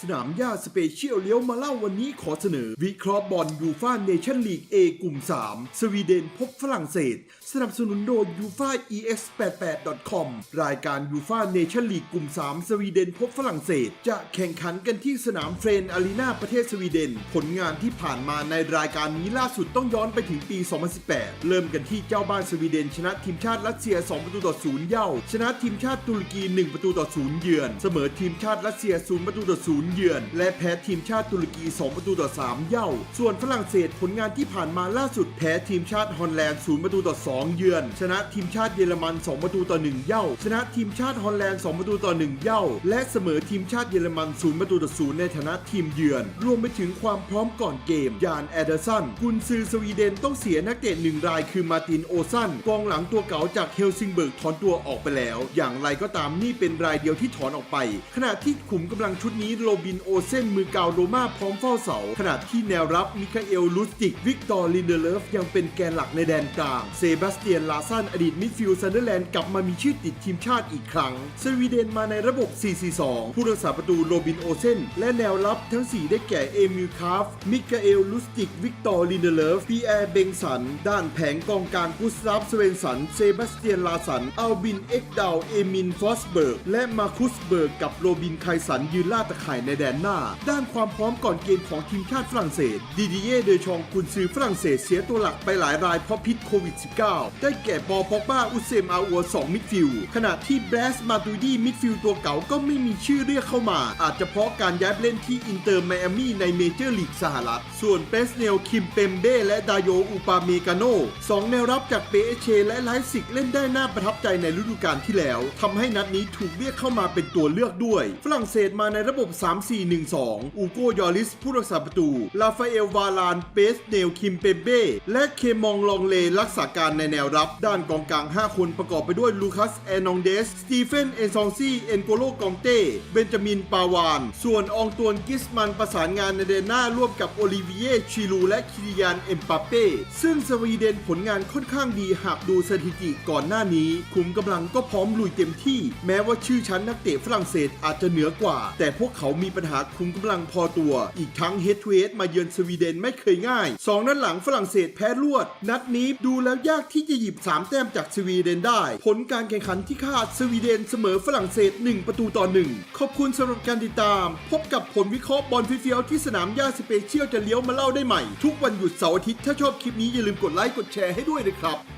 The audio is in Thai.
สนามหญ้าสเปเชียลเลี้ยวมาเล่าวันนี้ขอเสนอ วิเคราะห์บอลยูฟ่าเนชั่นลีก A กลุ่ม 3 สวีเดนพบฝรั่งเศส สนับสนุนโดยยูฟ่า ex88.com รายการยูฟ่าเนชั่นลีกกลุ่ม 3 สวีเดนพบฝรั่งเศส จะแข่งขันกันที่สนามเฟรนอารีนาประเทศสวีเดน ผลงานที่ผ่านมาในรายการนี้ล่าสุดต้องย้อนไปถึงปี 2018 เริ่มกันที่เจ้าบ้านสวีเดน ชนะทีมชาติรัสเซีย 2 ประตูต่อ0เย่าชนะทีมชาติตุรกี 1 ประตูต่อ0เยือน เสมอทีมชาติรัสเซีย 0 ประตูต่อ0เยือน และแพ้ทีมชาติตุรกี 2 ประตูต่อ 3 เย่า ส่วนฝรั่งเศสผลงานที่ผ่านมาล่าสุดแพ้ทีมชาติฮอลแลนด์ 0 ประตูต่อ 2 เยือน ชนะทีมชาติเยอรมัน 2 ประตูต่อ 1 เย่า ชนะทีมชาติฮอลแลนด์ 2 ประตูต่อ 1 เย่า และเสมอทีมชาติเยอรมัน 0 ประตูต่อ 0 ในฐานะทีมเยือน รวมไปถึงความพร้อมก่อนเกม ยานแอเดอร์สัน กุนซือสวีเดนต้องเสียนักเตะหนึ่งรายคือมาร์ตินโอซัน กองหลังตัวเก่าจากเฮลซิงเบิร์กถอนตัวออกไปแล้ว อย่างไรก็ตามนี่เป็นรายเดียวที่ถอนออกไป ขณะที่ขุมกำลังชุดนี้โรบินโอเซนมือเก่าโรมาพร้อมเฝ้าเสา ขณะที่แนวรับมิคาเอลลูสติก วิกตอร์ลินเดเลฟยังเป็นแกนหลักในแดนกลาง เซบาสเตียนลาซันอดีตมิดฟิลด์ซันเดอร์แลนด์กลับมามีชื่อติดทีมชาติอีกครั้ง สวีเดนมาในระบบ 4-4-2 ผู้รักษาประตูโรบินโอเซนและแนวรับทั้ง 4 ได้แก่เอมิลคาฟ มิคาเอลลูสติก วิกตอร์ลินเดเลฟปีแอร์เบงสัน ด้านแผงกองกลางกุสตาฟสเวนสัน เซบาสเตียนลาสัน อัลบินเอ็กดาว เอมินฟอสเบิร์ก และมาคุสเบิร์กกับโรบินไคสันยืนล่าตะข่ายในแดนหน้า ด้านความพร้อมก่อนเกมของทีมชาติฝรั่งเศสดิดิเย่เดชองกุนซือฝรั่งเศสเสียตัวหลักไปหลายรายเพราะพิษโควิด -19 ได้แก่ปอพอกบ้าอุเซมอาอัว2มิดฟิลด์ขณะที่แบรสมาตูดี้มิดฟิลด์ตัวเก่าก็ไม่มีชื่อเรียกเข้ามา อาจจะเพราะการย้ายเล่นที่อินเตอร์ไมอามี่ในเมเจอร์ลีกสหรัฐ ส่วนเปสเนลคิมเปมเบ้และดาโยอุปาเมกาโนสองแนวรับจากเปเอชและไลฟ์ซิกเล่นได้น่าประทับใจในฤดูกาลที่แล้วทำให้นัดนี้ถูกเรียกเข้ามาเป็นตัวเลือกด้วย ฝรั่งเศสมาในระบบ3-4-1-2 อูโกยอริสผู้รักษาประตู ลาฟาเอลวาลาน เปสเนล คิมเปเบ้ และเคมองลองเลรักษาการในแนวรับ ด้านกองกลาง 5 คนประกอบไปด้วยลูคัส แอนองเดส สตีเฟน เอนซองซี่ เอนโกโลกองเต้ เบนจามิน ปาวาน ส่วนอองตวน กิสมัน ประสานงานในเดนหน้าร่วมกับโอลิเวียชิลู และคิริยาน เอ็มปาเป้ ซึ่งสวีเดนผลงานค่อนข้างดีหากดูสถิติก่อนหน้านี้ คุมกำลังก็พร้อมลุยเต็มที่ แม้ว่าชื่อชั้นนักเตะฝรั่งเศสอาจจะเหนือกว่า แต่พวกเขามีปัญหาคุมกำลังพอตัว อีกทั้งเฮดทูเฮดมาเยือนสวีเดนไม่เคยง่ายสองนัดหลังฝรั่งเศสแพ้รวด นัดนี้ดูแล้วยากที่จะหยิบ 3 แต้มจากสวีเดนได้ ผลการแข่งขันที่คาดสวีเดนเสมอฝรั่งเศส 1 ประตูต่อ 1 ขอบคุณสำหรับการติดตาม พบกับผลวิเคราะห์บอลเฟียวที่สนามหญ้าสเปเชียลจะเลี้ยวมาเล่าได้ใหม่ ทุกวันหยุดเสาร์อาทิตย์ถ้าชอบคลิปนี้อย่าลืมกดไลค์กดแชร์ให้ด้วยนะครับ